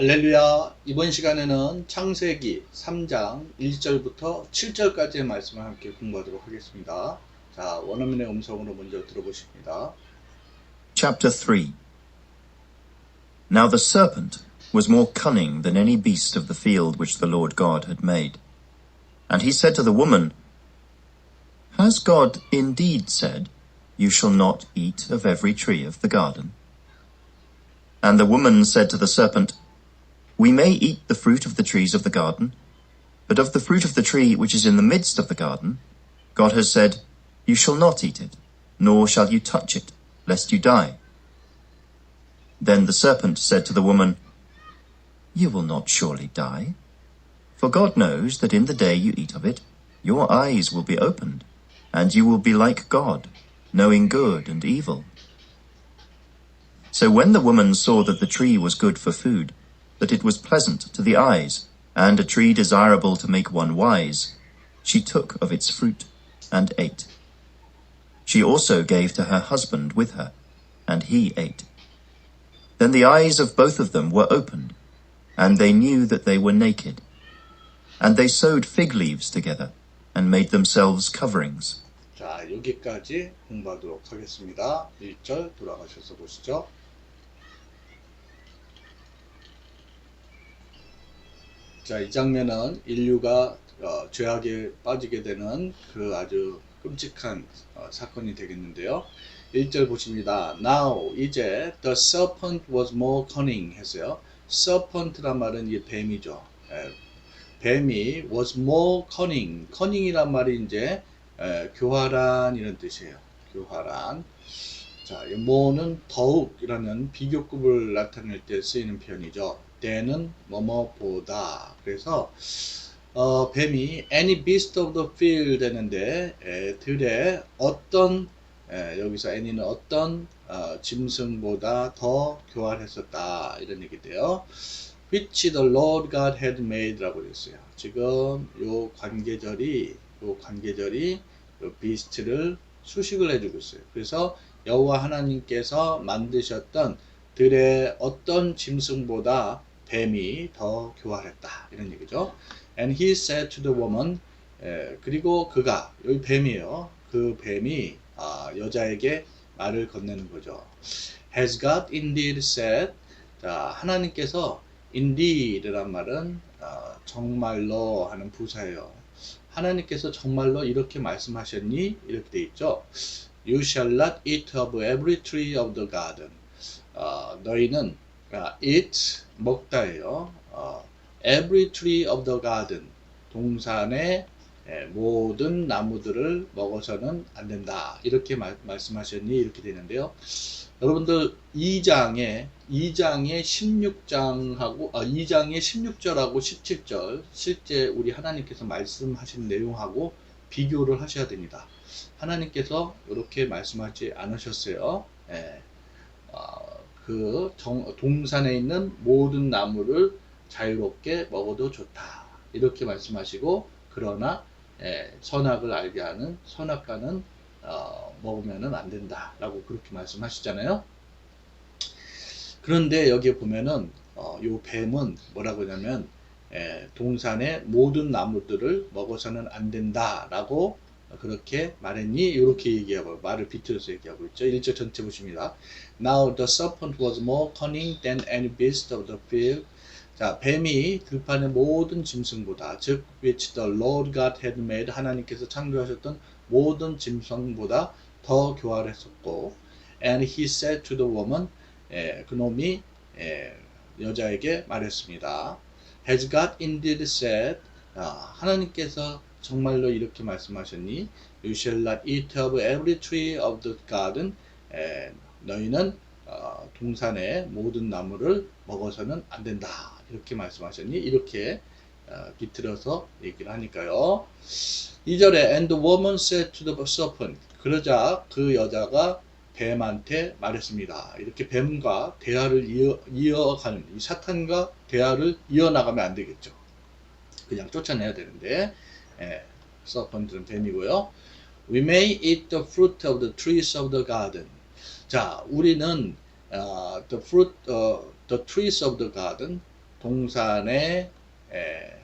할렐루야. 이번 시간에는 창세기 3장 1절부터 7절까지의 말씀을 함께 공부하도록 하겠습니다. 자, 원어민의 음성으로 먼저 들어보십니다. Chapter 3 Now the serpent was more cunning than any beast of the field which the Lord God had made. And he said to the woman, Has God indeed said, You shall not eat of every tree of the garden? And the woman said to the serpent, we may eat the fruit of the trees of the garden, but of the fruit of the tree which is in the midst of the garden, God has said, You shall not eat it, nor shall you touch it, lest you die. Then the serpent said to the woman, You will not surely die. For God knows that in the day you eat of it, your eyes will be opened, and you will be like God, knowing good and evil. So when the woman saw that the tree was good for food, that it was pleasant to the eyes, and a tree desirable to make one wise, she took of its fruit and ate. She also gave to her husband with her, and he ate. Then the eyes of both of them were opened, and they knew that they were naked. And they sewed fig leaves together, and made themselves coverings. 자, 여기까지 공부하도록 하겠습니다. 1절 돌아가셔서 보시죠. 자, 이 장면은 인류가 어, 죄악에 빠지게 되는 그 아주 끔찍한 어, 사건이 되겠는데요. 1절 보십니다. Now, 이제 the serpent was more cunning 했어요. serpent란 말은 이게 뱀이죠. 예, 뱀이 was more cunning. cunning이란 말이 이제 에, 교활한 이런 뜻이에요. 교활한. 자, 이 more는 더욱이라는 비교급을 나타낼 때 쓰이는 표현이죠. 때는 뭐뭐보다. 그래서 어, 뱀이 any beast of the field 되는데 에, 들의 어떤 에, 여기서 any는 어떤 어, 짐승보다 더 교활했었다 이런 얘기인데요. which the Lord God had made라고 했어요. 지금 요 관계절이 요 관계절이 요 비스트를 수식을 해주고 있어요. 그래서 여호와 하나님께서 만드셨던 들의 어떤 짐승보다 뱀이 더 교활했다 이런 얘기죠. And he said to the woman 에, 그리고 그가 여기 뱀이에요. 그 뱀이 아, 여자에게 말을 건네는 거죠. Has God indeed said 자 하나님께서 indeed란 말은 어, 정말로 하는 부사예요. 하나님께서 정말로 이렇게 말씀하셨니? 이렇게 돼 있죠. You shall not eat of every tree of the garden. 어, 너희는 아, eat 먹다예요. 어, every tree of the garden. 동산의 예, 모든 나무들을 먹어서는 안 된다. 이렇게 말, 말씀하셨니? 이렇게 되는데요. 여러분들 2장에 2장의 16장하고 아 2장의 16절하고 17절 실제 우리 하나님께서 말씀하신 내용하고 비교를 하셔야 됩니다. 하나님께서 이렇게 말씀하지 않으셨어요. 예. 어, 그 정, 동산에 있는 모든 나무를 자유롭게 먹어도 좋다. 이렇게 말씀하시고 그러나 예, 선악을 알게 하는 선악과는 어, 먹으면은 안 된다라고 그렇게 말씀하시잖아요. 그런데 여기에 보면은 어, 요 뱀은 뭐라고 하냐면 예, 동산의 모든 나무들을 먹어서는 안 된다라고 그렇게 말했니? 이렇게 얘기하고 말을 비틀어서 얘기하고 있죠. 1절 전체 보십니다. Now the serpent was more cunning than any beast of the field. 자, 뱀이 들판의 모든 짐승보다 즉 which the Lord God had made 하나님께서 창조하셨던 모든 짐승보다 더 교활했었고 and he said to the woman 예, 그놈이 예, 여자에게 말했습니다. Has God indeed said 아, 하나님께서 정말로 이렇게 말씀하셨니? You shall not eat of every tree of the garden. 에, 너희는 어, 동산의 모든 나무를 먹어서는 안 된다. 이렇게 말씀하셨니? 이렇게 어, 비틀어서 얘기를 하니까요. 2절에 And the woman said to the serpent. 그러자 그 여자가 뱀한테 말했습니다. 이렇게 뱀과 대화를 이어, 이어가는 이 사탄과 대화를 이어나가면 안 되겠죠. 그냥 쫓아내야 되는데 예, 서펀트는 뱀이고요. We may eat the fruit of the trees of the garden. 자, 우리는 어, the fruit, 어, the trees of the garden, 동산의 에,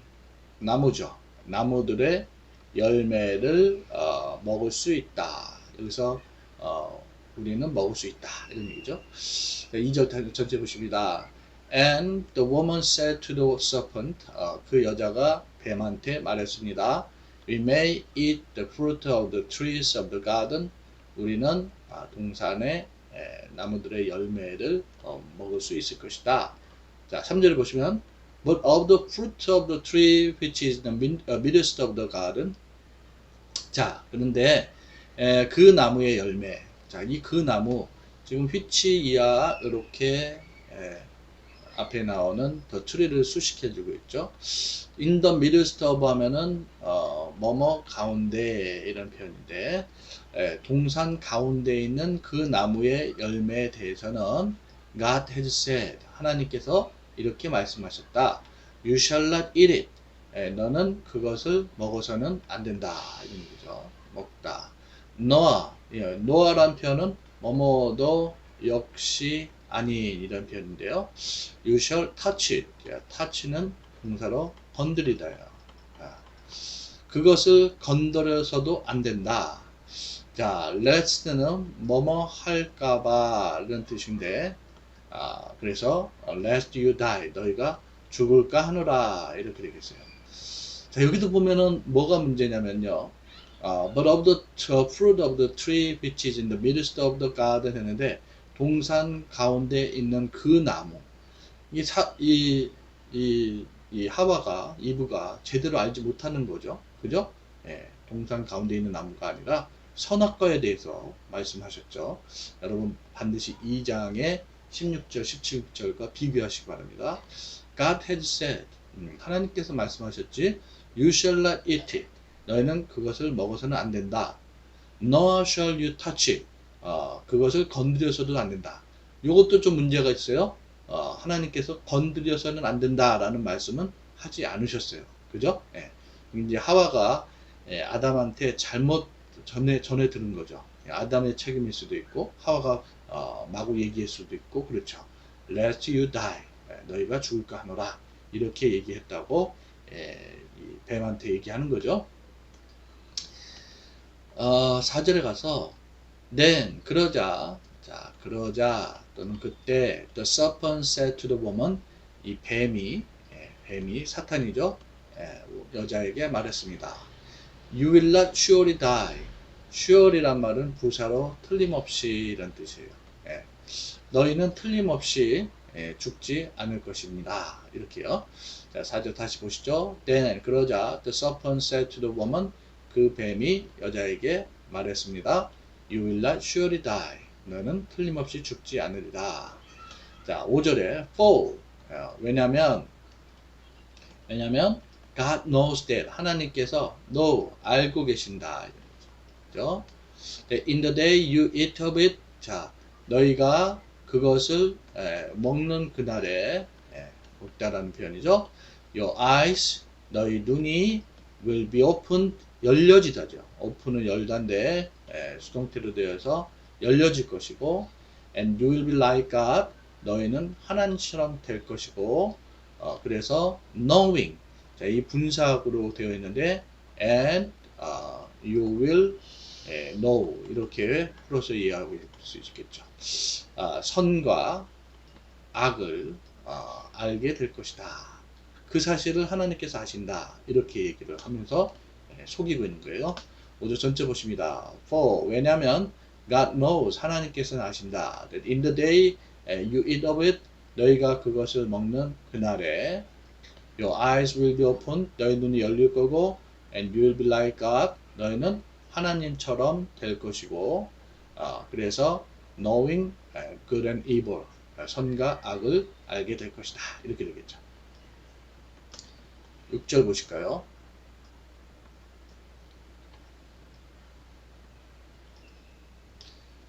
나무죠. 나무들의 열매를 어, 먹을 수 있다. 여기서 어, 우리는 먹을 수 있다. 이런 얘기죠. 2절 전체 보십니다. And the woman said to the serpent, 어, 그 여자가 뱀한테 말했습니다. We may eat the fruit of the trees of the garden. 우리는 아, 동산의 에, 나무들의 열매를 어, 먹을 수 있을 것이다. 자, 3절을 보시면 But of the fruit of the tree which is the mid- uh, midst of the garden. 자, 그런데 에, 그 나무의 열매. 자, 이 그 나무 지금 휘치 이하 이렇게 에, 앞에 나오는 더 트리를 수식해 주고 있죠. In the midst of 하면은 어, 뭐뭐 가운데 이런 표현인데 에, 동산 가운데 있는 그 나무의 열매에 대해서는 God has said 하나님께서 이렇게 말씀하셨다. You shall not eat it. 에, 너는 그것을 먹어서는 안 된다. 이런 거죠. 먹다. 노아, 예, 노아란 표현은 뭐뭐도 역시 아닌 이런 표현인데요. You shall touch it. 자, touch는 동사로 건드리다요. 아, 그것을 건드려서도 안 된다. 자, lest는 뭐뭐 할까봐 이런 뜻인데, 아, 그래서 lest you die. 너희가 죽을까 하노라 이렇게 되겠어요. 자, 여기도 보면은 뭐가 문제냐면요. 아, but of the fruit of the tree which is in the midst of the garden 했는데 동산 가운데 있는 그 나무 이, 사, 이, 이, 이 하와가 이브가 제대로 알지 못하는 거죠. 그죠? 예, 동산 가운데 있는 나무가 아니라 선악과에 대해서 말씀하셨죠. 여러분 반드시 2장의 16절, 17절과 비교하시기 바랍니다. God had said, 음, 하나님께서 말씀하셨지, You shall not eat it. 너희는 그것을 먹어서는 안 된다. Nor shall you touch it. 어, 그것을 건드려서도 안 된다. 이것도 좀 문제가 있어요. 어, 하나님께서 건드려서는 안 된다라는 말씀은 하지 않으셨어요. 그죠? 예. 이제 하와가 예, 아담한테 잘못 전에 전에 들은 거죠. 예, 아담의 책임일 수도 있고 하와가 어, 마구 얘기할 수도 있고 그렇죠. Lest you die. 예, 너희가 죽을까 하노라. 이렇게 얘기했다고 예, 이 뱀한테 얘기하는 거죠. 어, 4절에 가서 then 그러자. 자 그러자. 또는 그때 the serpent said to the woman 이 뱀이 예, 뱀이 사탄이죠? 예, 여자에게 말했습니다. You will not surely die. Sure이란 말은 부사로 틀림없이 이런 뜻이에요. 예, 너희는 틀림없이 예, 죽지 않을 것입니다. 이렇게요. 자 4절 다시 보시죠. Then 그러자. The serpent said to the woman 그 뱀이 여자에게 말했습니다. You will not surely die. 너는 틀림없이 죽지 않으리라. 자, 5절에 for. 어, 왜냐면, 왜냐면, God knows that. 하나님께서 know, 알고 계신다. 그죠? In the day you eat of it. 자, 너희가 그것을 에, 먹는 그날에, 에, 먹다라는 표현이죠. Your eyes, 너희 눈이 will be opened 열려지다죠. 오픈은 열다인데 에, 수동태로 되어서 열려질 것이고 and you will be like God 너희는 하나님처럼 될 것이고 어, 그래서 knowing 자, 이 분사구로 되어 있는데 and 어, you will 에, know 이렇게 풀어서 이해하고 있을 수 있겠죠. 아, 선과 악을 어, 알게 될 것이다. 그 사실을 하나님께서 아신다. 이렇게 얘기를 하면서 예, 속이고 있는 거예요. 오늘 전체 보십니다. For 왜냐하면 God knows 하나님께서는 아신다. That in the day eh, you eat of it 너희가 그것을 먹는 그날에 your eyes will be opened 너희 눈이 열릴 거고 and you will be like God 너희는 하나님처럼 될 것이고 어, 그래서 knowing eh, good and evil 어, 선과 악을 알게 될 것이다. 이렇게 되겠죠. 6절 보실까요?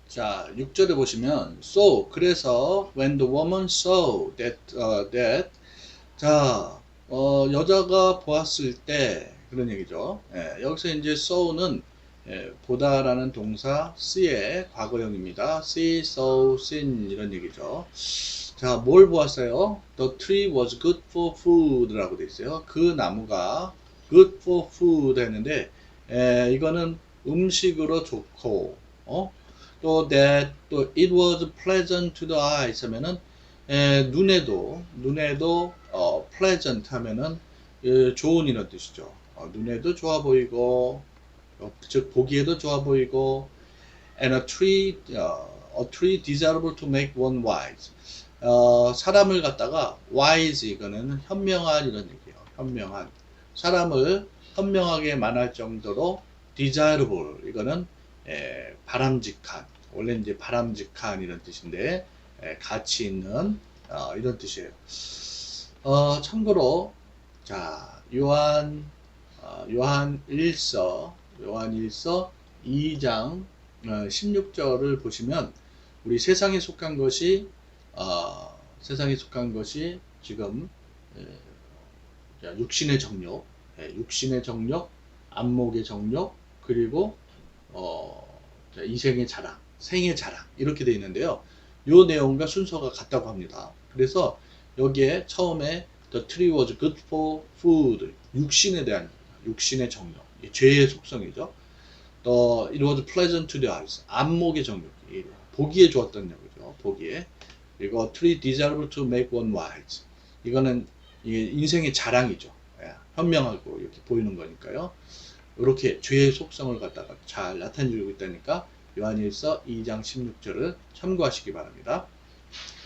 자, 6절에 보시면 so 그래서 when the woman saw that uh, that 자, 어, 여자가 보았을 때 그런 얘기죠. 예, 여기서 이제 saw는 예, 보다라는 동사 see의 과거형입니다. see, saw, seen 이런 얘기죠. 자, 뭘 보았어요? The tree was good for food라고 돼 있어요. 그 나무가 good for food 했는데 에, 이거는 음식으로 좋고 어? 또 that 또 it was pleasant to the eyes 하면은 에, 눈에도 눈에도 어, pleasant 하면은 예, 좋은 이런 뜻이죠. 어, 눈에도 좋아 보이고 어, 즉 보기에도 좋아 보이고 and a tree 어, a tree desirable to make one wise 어, 사람을 갖다가 wise 이거는 현명한 이런 얘기예요. 현명한 사람을 현명하게 만할 정도로 desirable 이거는 에, 바람직한 원래 이제 바람직한 이런 뜻인데 에, 가치 있는 어, 이런 뜻이에요. 어, 참고로 자 요한 어, 요한 1서 요한 1서 2장 어, 16절을 보시면 우리 세상에 속한 것이 어, 세상에 속한 것이 지금 육신의 예, 육신의 정욕, 안목의 정욕, 그리고 어, 자, 이생의 자랑, 생의 자랑 이렇게 되어 있는데요. 요 내용과 순서가 같다고 합니다. 그래서 여기에 처음에 The tree was good for food, 육신에 대한 육신의 이 죄의 속성이죠. 또 it was pleasant to the eyes, 안목의 이 보기에 좋았던 역이죠. 보기에 그리고 tree desirable to make one wise. 이거는 인생의 자랑이죠. 예, 현명하고 이렇게 보이는 거니까요. 이렇게 죄의 속성을 갖다가 잘 나타내주고 있다니까 요한일서 2장 16절을 참고하시기 바랍니다.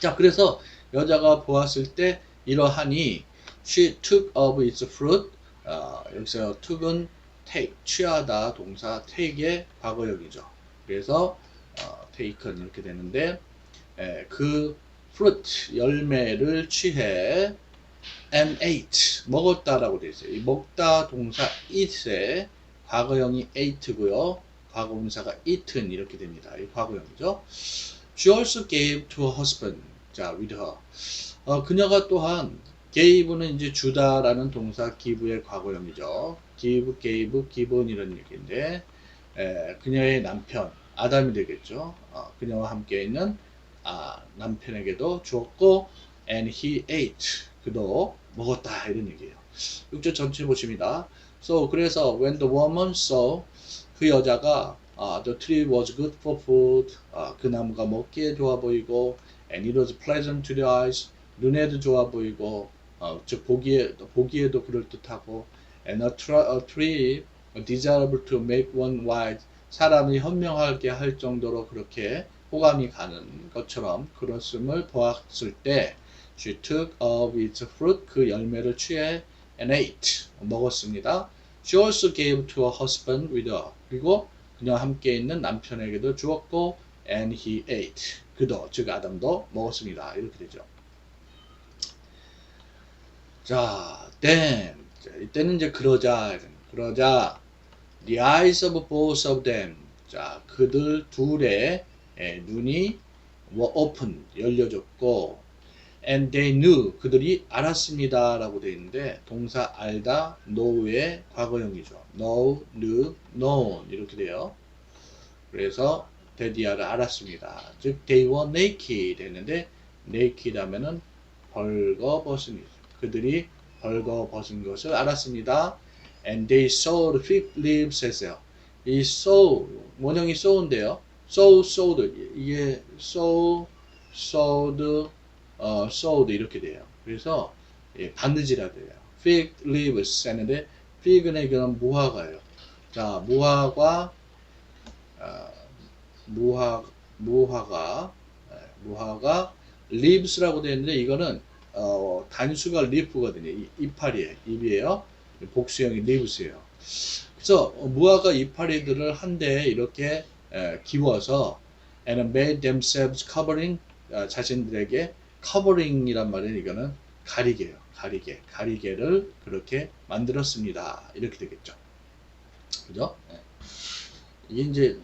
자, 그래서 여자가 보았을 때 이러하니 she took of its fruit 어, 여기서 took은 take 취하다 동사 take의 과거형이죠. 그래서 어, taken 이렇게 되는데 에, 그 fruit 열매를 취해 and ate 먹었다라고 되어 있어요. 이 먹다 동사 eat의 과거형이 ate고요. 과거분사가 eaten 이렇게 됩니다. 이 과거형이죠. She also gave to her husband. 자, with her. 어, 그녀가 또한 gave는 이제 주다라는 동사 give의 과거형이죠. give, gave, given 이런 얘기인데 에, 그녀의 남편 아담이 되겠죠. 어, 그녀와 함께 있는 아, 남편에게도 주었고 and he ate 그도 먹었다 이런 얘기예요. 6절 전체 보십니다. So 그래서 when the woman saw 그 여자가 아, the tree was good for food 아, 그 나무가 먹기에 좋아 보이고 and it was pleasant to the eyes 눈에도 좋아 보이고 어, 즉 보기에 보기에도 그럴 듯하고 and a, tra- a tree desirable to make one wise 사람이 현명하게 할 정도로 그렇게 호감이 가는 것처럼 그렇음을 보았을 때 she took of its fruit 그 열매를 취해 and ate 먹었습니다. She also gave to her husband with her 그리고 그녀와 함께 있는 남편에게도 주었고 and he ate 그도 즉 아담도 먹었습니다. 이렇게 되죠. 자, then 자, 이때는 이제 그러자 그러자 the eyes of both of them 자 그들 둘의 예, 눈이 were open 열려졌고 and they knew 그들이 알았습니다 라고 되어 있는데 동사 알다 know의 과거형이죠. know, knew, known 이렇게 돼요. 그래서 데디아를 알았습니다. 즉 they were naked 했는데 naked 하면은 벌거벗은 그들이 벌거벗은 것을 알았습니다. and they saw the fig leaves 했어요. 이 saw 원형이 saw인데요. saw, sawed 이게 saw, sawed 어, sowed 이렇게 돼요. 그래서 예, 바느질하다 돼요. fig leaves 했는데 fig는 이거는 무화과예요. 자, 무화과 어, 무화 무화과 예, 무화과 leaves라고 되어 있는데 이거는 어, 단수가 leaf거든요. 이- 이파리에 잎이에요. 복수형이 leaves예요. 그래서 어, 무화과 이파리들을 한데 이렇게 에, 기워서 and made themselves covering 어, 자신들에게 커버링이란 말은 이거는 가리개요. 가리개. 가리개를 그렇게 만들었습니다. 이렇게 되겠죠. 그죠? 예. 이게 이제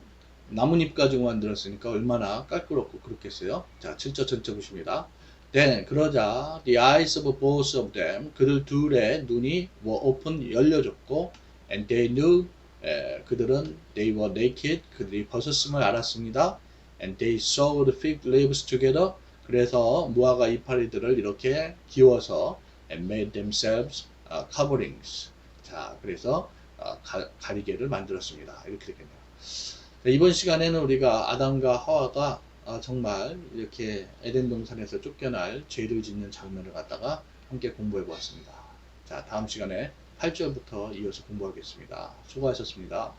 나뭇잎 가지고 만들었으니까 얼마나 깔끔하고 그렇겠어요. 자, 7절 전체 보십니다. Then 그러자 the eyes of both of them 그들 둘의 눈이 were open 열려졌고 and they knew 에, 그들은 they were naked 그들이 벗었음을 알았습니다. and they sewed fig leaves together 그래서 무화과 이파리들을 이렇게 기워서 and made themselves uh, coverings. 자, 그래서 어, 가, 가리개를 만들었습니다. 이렇게 되겠네요. 자, 이번 시간에는 우리가 아담과 하와가 아, 정말 이렇게 에덴 동산에서 쫓겨날 죄를 짓는 장면을 갖다가 함께 공부해 보았습니다. 자, 다음 시간에 8절부터 이어서 공부하겠습니다. 수고하셨습니다.